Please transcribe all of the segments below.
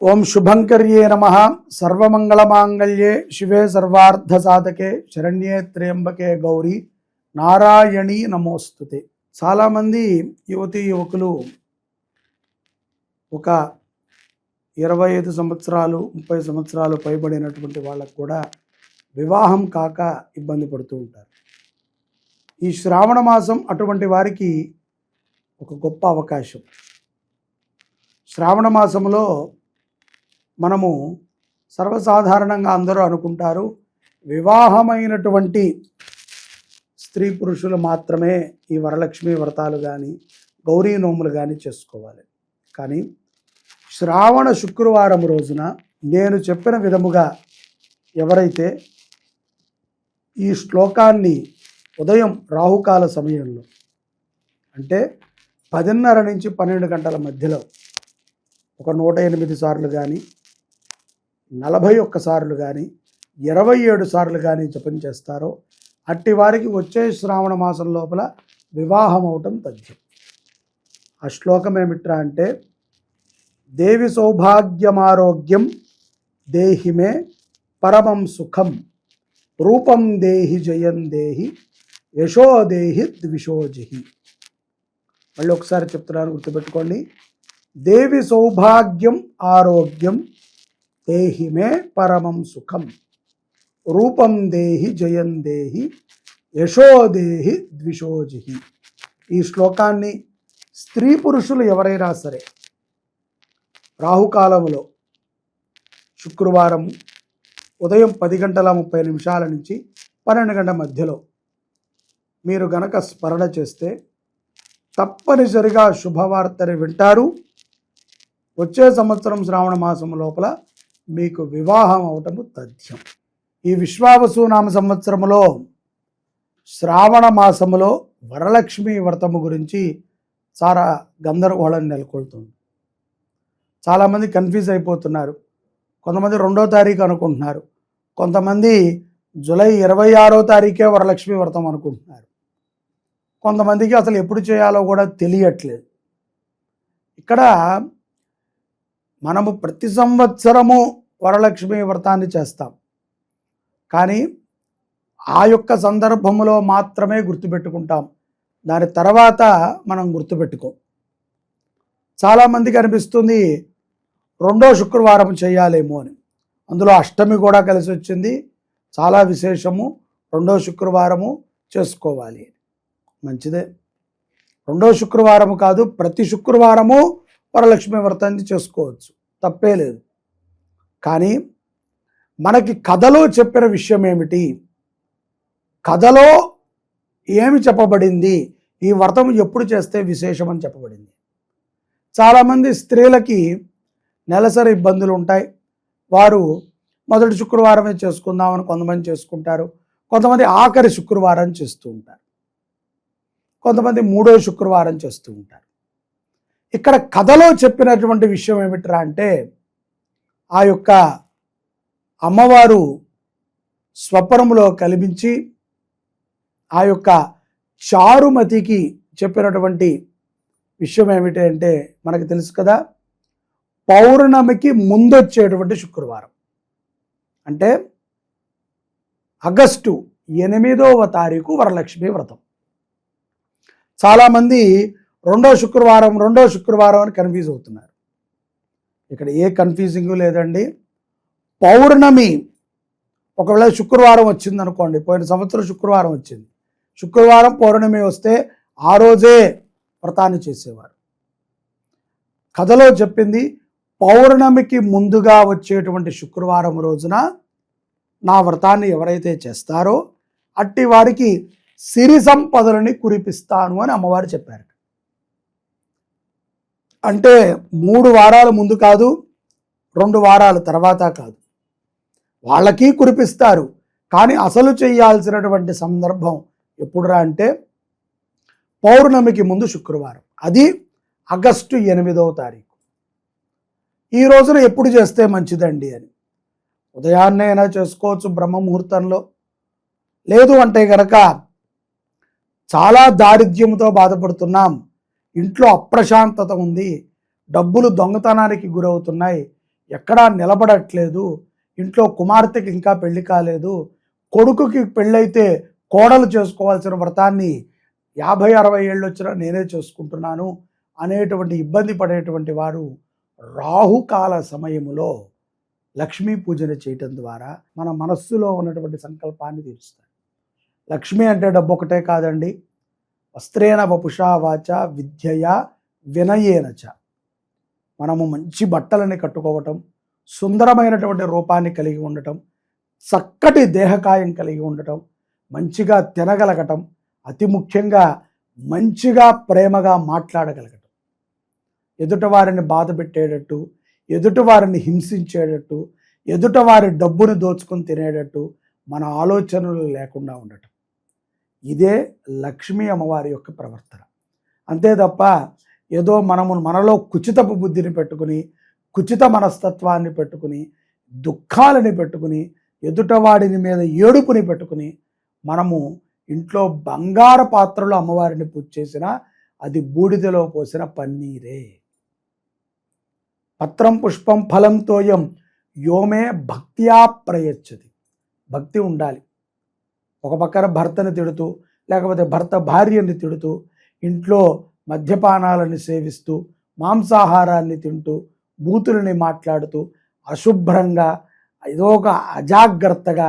ఓం శుభంకర్యే నమ. సర్వమంగళమాంగళ్యే శివే సర్వార్థసాధకే శరణ్యే త్ర్యంబకే గౌరీ. నారాయణీ నమోస్తుతే. చాలామంది యువతీ యువకులు ఒక ఇరవై ఐదు సంవత్సరాలు ముప్పై సంవత్సరాలు పైబడినటువంటి వాళ్ళకు కూడా వివాహం కాక ఇబ్బంది పడుతూ ఉంటారు. ఈ శ్రావణ మాసం అటువంటి వారికి ఒక గొప్ప అవకాశం. శ్రావణ మాసంలో మనము సర్వసాధారణంగా అందరూ అనుకుంటారు వివాహమైనటువంటి స్త్రీ పురుషులు మాత్రమే ఈ వరలక్ష్మి వ్రతాలు కానీ గౌరీ నోములు కానీ చేసుకోవాలి. కానీ శ్రావణ శుక్రవారం రోజున నేను చెప్పిన విధముగా ఎవరైతే ఈ శ్లోకాన్ని ఉదయం రాహుకాల సమయంలో అంటే పదిన్నర నుంచి పన్నెండు గంటల మధ్యలో ఒక నూట ఎనిమిది సార్లు కానీ నలభై ఒక్క సార్లు కానీ ఇరవై ఏడు సార్లు కానీ జపం చేస్తారో అట్టి వారికి వచ్చే శ్రావణ మాసం లోపల వివాహం అవటం తథ్యం. ఆ శ్లోకం ఏమిట్రా అంటే దేవి సౌభాగ్యమారోగ్యం దేహిమే పరమం సుఖం రూపం దేహి జయం దేహి యశో దేహి ద్విషోజిహి మళ్ళీ ఒకసారి చెప్తున్నాను గుర్తుపెట్టుకోండి. దేవి సౌభాగ్యం ఆరోగ్యం దేహి మే పరమం సుఖం. రూపం దేహి జయం దేహి యశోదేహి ద్విషోజిహి ఈ శ్లోకాన్ని స్త్రీ పురుషులు ఎవరైనా సరే రాహుకాలంలో శుక్రవారం ఉదయం పది గంటల ముప్పై నిమిషాల నుంచి పన్నెండు గంటల మధ్యలో మీరు గనక స్మరణ చేస్తే తప్పనిసరిగా శుభవార్తని వింటారు. వచ్చే సంవత్సరం శ్రావణ మాసం లోపల మీకు వివాహం అవటము తథ్యం. ఈ విశ్వావసు నామ సంవత్సరములో శ్రావణ మాసములో వరలక్ష్మి వ్రతము గురించి చాలా గందరగోళం నెలకొల్తుంది. చాలామంది కన్ఫ్యూజ్ అయిపోతున్నారు. కొంతమంది రెండో తారీఖు అనుకుంటున్నారు. కొంతమంది జూలై ఇరవై ఆరో తారీఖే వరలక్ష్మి వ్రతం అనుకుంటున్నారు. కొంతమందికి అసలు ఎప్పుడు చేయాలో కూడా తెలియట్లేదు. ఇక్కడ మనము ప్రతి సంవత్సరము వరలక్ష్మి వ్రతాన్ని చేస్తాం. కానీ ఆ యొక్క సందర్భములో మాత్రమే గుర్తుపెట్టుకుంటాం. దాని తర్వాత మనం గుర్తుపెట్టుకోం. చాలామందికి అనిపిస్తుంది రెండో శుక్రవారం చేయాలేమో అని. అందులో అష్టమి కూడా కలిసి వచ్చింది. చాలా విశేషము రెండో శుక్రవారము చేసుకోవాలి. మంచిదే. రెండో శుక్రవారము కాదు ప్రతి శుక్రవారము వరలక్ష్మి వ్రతాన్ని చేసుకోవచ్చు. తప్పే లేదు. కానీ మనకి కథలో చెప్పిన విషయం ఏమిటి? కథలో ఏమి చెప్పబడింది? ఈ వ్రతం ఎప్పుడు చేస్తే విశేషం అని చెప్పబడింది. చాలామంది స్త్రీలకి నెలసరి ఇబ్బందులు ఉంటాయి. వారు మొదటి శుక్రవారమే చేసుకుందామని కొంతమంది చేసుకుంటారు. కొంతమంది ఆఖరి శుక్రవారం చేస్తూ ఉంటారు. కొంతమంది మూడో శుక్రవారం చేస్తూ ఉంటారు. ఇక్కడ కథలో చెప్పినటువంటి విషయం ఏమిట్రా అంటే ఆ యొక్క అమ్మవారు స్వపరములో కల్పించి ఆ యొక్క చారుమతికి చెప్పినటువంటి విషయం ఏమిటి అంటే మనకు తెలుసు కదా పౌర్ణమికి ముందొచ్చేటువంటి శుక్రవారం. అంటే ఆగస్టు ఎనిమిదవ తారీఖు వరలక్ష్మి వ్రతం. చాలామంది రెండో శుక్రవారం రెండో శుక్రవారం అని కన్ఫ్యూజ్ అవుతున్నారు. ఇక్కడ ఏ కన్ఫ్యూజింగ్ లేదండి. పౌర్ణమి ఒకవేళ శుక్రవారం వచ్చింది అనుకోండి పోయిన సంవత్సరం శుక్రవారం వచ్చింది. శుక్రవారం పౌర్ణమి వస్తే ఆ రోజే వ్రతాన్ని చేసేవారు. కథలో చెప్పింది పౌర్ణమికి ముందుగా వచ్చేటువంటి శుక్రవారం రోజున నా వ్రతాన్ని ఎవరైతే చేస్తారో అట్టి వారికి సిరి సంపదలని కురిపిస్తాను అని అమ్మవారు చెప్పారు అంటే మూడు వారాల ముందు కాదు రెండు వారాల తర్వాత కాదు. వాళ్ళకి కురిపిస్తారు. కానీ అసలు చేయాల్సినటువంటి సందర్భం ఎప్పుడురా అంటే పౌర్ణమికి ముందు శుక్రవారం. అది ఆగస్టు ఎనిమిదవ తారీఖు. ఈ రోజున ఎప్పుడు చేస్తే మంచిదండి అని. ఉదయాన్నే అయినా చేసుకోవచ్చు బ్రహ్మ ముహూర్తంలో లేదు అంటే గనక చాలా దారిద్ర్యంతో బాధపడుతున్నాం. ఇంట్లో అప్రశాంతత ఉంది డబ్బులు దొంగతనానికి గురవుతున్నాయి ఎక్కడా నిలబడట్లేదు ఇంట్లో కుమార్తెకి ఇంకా పెళ్ళి కాలేదు కొడుకుకి పెళ్ళైతే కోడలు చేసుకోవాల్సిన వ్రతాన్ని యాభై అరవై ఏళ్ళు వచ్చినా నేనే చేసుకుంటున్నాను అనేటువంటి ఇబ్బంది పడేటువంటి వారు రాహుకాల సమయములో లక్ష్మీ పూజన చేయటం ద్వారా మన మనస్సులో ఉన్నటువంటి సంకల్పాన్ని తీరుస్తారు. లక్ష్మి అంటే డబ్బు ఒకటే కాదండి వస్త్రేణ వపుషా వాచ విద్యయ వినయేనచ మనము మంచి బట్టలని కట్టుకోవటం సుందరమైనటువంటి రూపాన్ని కలిగి ఉండటం చక్కటి దేహకాయం కలిగి ఉండటం మంచిగా తినగలగటం అతి ముఖ్యంగా మంచిగా ప్రేమగా మాట్లాడగలగటం. ఎదుటవారిని బాధ పెట్టేటట్టు ఎదుటవారిని హింసించేటట్టు ఎదుటవారి డబ్బును దోచుకొని తినేటట్టు మన ఆలోచనలు లేకుండా ఉండటం. ఇదే లక్ష్మీ అమ్మవారి యొక్క ప్రవర్తన. అంతే తప్ప ఏదో మనము మనలో కుచితపు బుద్ధిని పెట్టుకుని కుచిత మనస్తత్వాన్ని పెట్టుకుని దుఃఖాలని పెట్టుకుని ఎదుటవాడిని మీద ఏడుపుని పెట్టుకుని మనము ఇంట్లో బంగారు పాత్రలో అమ్మవారిని పూజ చేసినా అది బూడిదలో పోసిన పన్నీరే. పత్రం పుష్పం ఫలం తోయం యోమే భక్త్యా ప్రయచ్చది భక్తి ఉండాలి. ఒక పక్కన భర్తని తిడుతూ లేకపోతే భర్త భార్యని తిడుతూ ఇంట్లో మద్యపానాలని సేవిస్తూ మాంసాహారాన్ని తింటూ బూతులని మాట్లాడుతూ అశుభ్రంగా ఏదో ఒక అజాగ్రత్తగా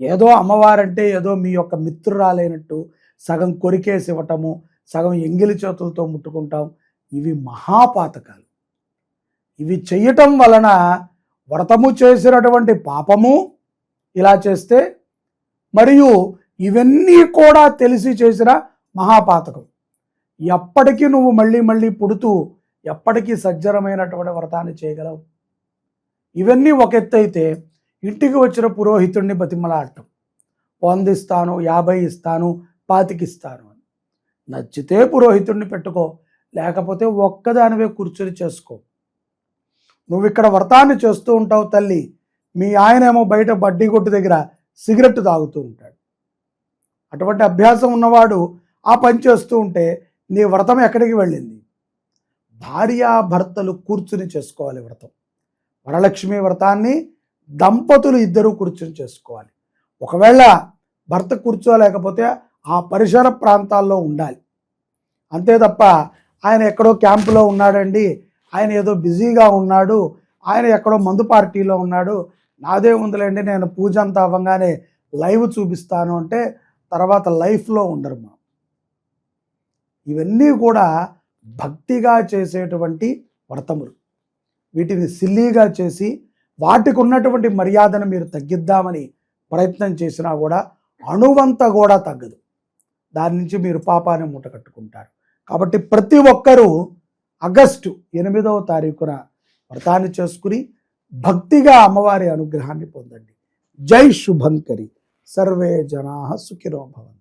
ఏదో అమ్మవారంటే ఏదో మీ యొక్క మిత్రురాలైనట్టు సగం కొరికేసి ఇవ్వటము సగం ఎంగిలి చేతులతో ముట్టుకుంటాం. ఇవి మహాపాతకాలు. ఇవి చెయ్యటం వలన వ్రతము చేసినటువంటి పాపము ఇలా చేస్తే మరియు ఇవన్నీ కూడా తెలిసి చేసిన మహాపాతకం ఎప్పటికీ నువ్వు మళ్ళీ మళ్ళీ పుడుతూ ఎప్పటికీ సజ్జరమైనటువంటి వ్రతాన్ని చేయగలవు. ఇవన్నీ ఒక ఎత్తైతే ఇంటికి వచ్చిన పురోహితుడిని బతిమలాడటం. వంద ఇస్తాను యాభై ఇస్తాను పాతికిస్తాను అని. నచ్చితే పురోహితుడిని పెట్టుకో లేకపోతే ఒక్కదానివే కూర్చొని చేసుకో. నువ్వు ఇక్కడ వ్రతాన్ని చేస్తూ ఉంటావు తల్లి. మీ ఆయనేమో బయట బడ్డీ కొట్టు దగ్గర సిగరెట్ తాగుతూ ఉంటాడు. అటువంటి అభ్యాసం ఉన్నవాడు ఆ పని చేస్తూ ఉంటే నీ వ్రతం ఎక్కడికి వెళ్ళింది? భార్యాభర్తలు కూర్చుని చేసుకోవాలి వ్రతం. వరలక్ష్మి వ్రతాన్ని దంపతులు ఇద్దరూ కూర్చుని చేసుకోవాలి. ఒకవేళ భర్త కూర్చోలేకపోతే ఆ పరిసర ప్రాంతాల్లో ఉండాలి. అంతే తప్ప ఆయన ఎక్కడో క్యాంపులో ఉన్నాడండి ఆయన ఏదో బిజీగా ఉన్నాడు ఆయన ఎక్కడో మందు పార్టీలో ఉన్నాడు నాదే ఉందిలేండి నేను పూజ అంతా అవ్వగానే లైవ్ చూపిస్తాను అంటే తర్వాత లైఫ్లో ఉండరు మా. ఇవన్నీ కూడా భక్తిగా చేసేటువంటి వ్రతములు. వీటిని సిల్లీగా చేసి వాటికి ఉన్నటువంటి మర్యాదను మీరు తగ్గిద్దామని ప్రయత్నం చేసినా కూడా అణువంత కూడా తగ్గదు. దాని నుంచి మీరు పాపాన్ని మూట కట్టుకుంటారు. కాబట్టి ప్రతి ఒక్కరూ ఆగస్టు ఎనిమిదవ తారీఖున వ్రతాన్ని చేసుకుని భక్తిగా అమ్మవారి అనుగ్రహాన్ని పొందండి. జై శుభంకరి. సర్వే జనా సుఖినో భవంతు.